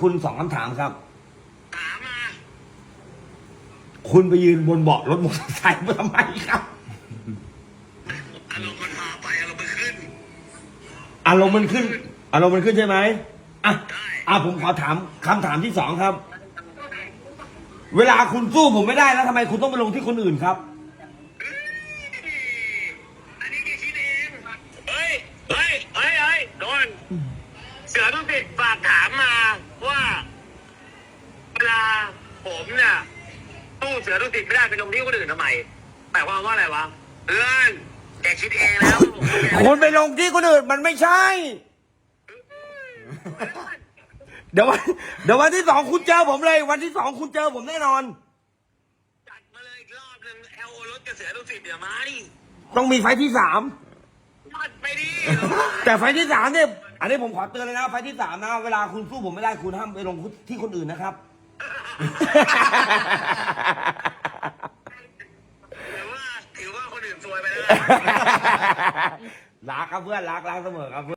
คุณสองคำถามครับ ถามมา คุณไปยืนบนเบาะรถมอเตอร์ไซค์ทำไมครับ อารมณ์มันพาไปอารมณ์มันขึ้น อารมณ์มันขึ้น อารมณ์มันขึ้นใช่ไหมอะได้อะผมขอถามคำถามที่สองครับ เวลาคุณสู้ผมไม่ได้แล้วทำไมคุณต้องไปลงที่คนอื่นครับ อันนี้แกคิดเอง เฮ้ย เฮ้ย เฮ้ยเฮ้ยโดน เสือต้องติดฝากถามมาว่า ผมเนี่ยตู้เสือต้องติดไม่ได้ไปลงที่คนอื่นทำไมแปลความว่าอะไรวะเพื่อนแกคิดเองแล้วคุณไปลงที่คนอื่นมันไม่ใช่ เดี๋ยววันเดี๋ยววันที่สองคุณเจอผมเลย วันที่สองคุณเจอผมแน่นอน จัดมาเลยอีกรอบหนึงเอลโอรถกระเสือต้องติดเดี๋ยวมาดิต้องมีไฟล์ที่สามจัดไปดิแต่ไฟล์ที่สามเนี่ย อันนี้ผมขอเตือนเลยนะ ไฟล์ที่สามนะ เวลาคุณสู้ผมไม่ได้คุณห้ามไปลงที่คนอื่นนะครับ ถือว่าถือว่าคนอื่นซวยไปแล้วรักครับเพื่อนรักรักเสมอครับเพื่อน